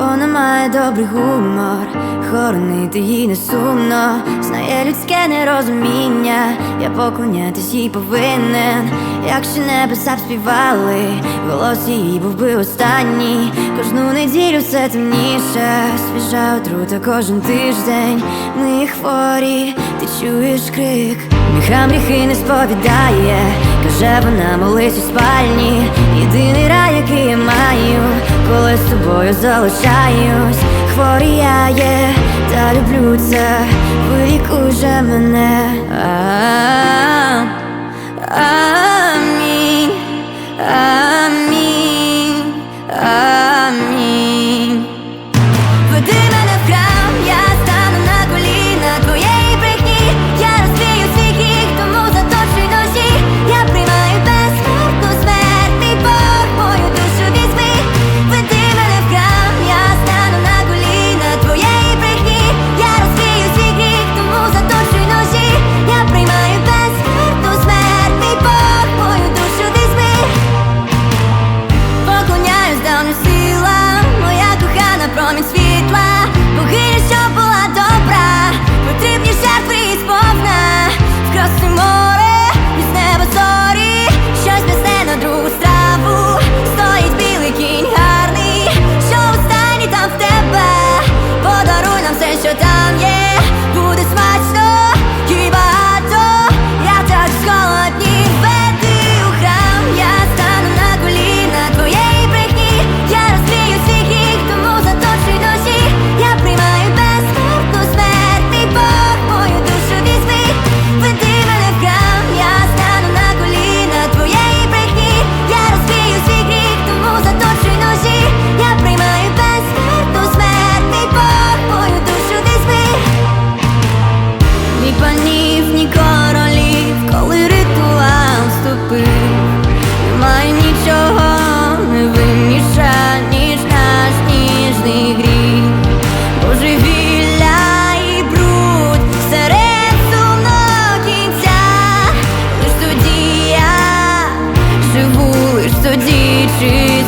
Вона має добрий гумор, хоронити їй не сумно, знає людське нерозуміння, я поклонятись їй повинен, якщо небеса б співали, голос її був би останній, кожну неділю все темніше, свіжа отрута кожен тиждень. Ми хворі, ти чуєш крик, Міха гріхи не сповідає, каже вона молись у спальні, єдиний рай, який я маю, коли з тобою залишаюсь, хворіє, та люблю це, вилікуй же мене. Mom, it's street.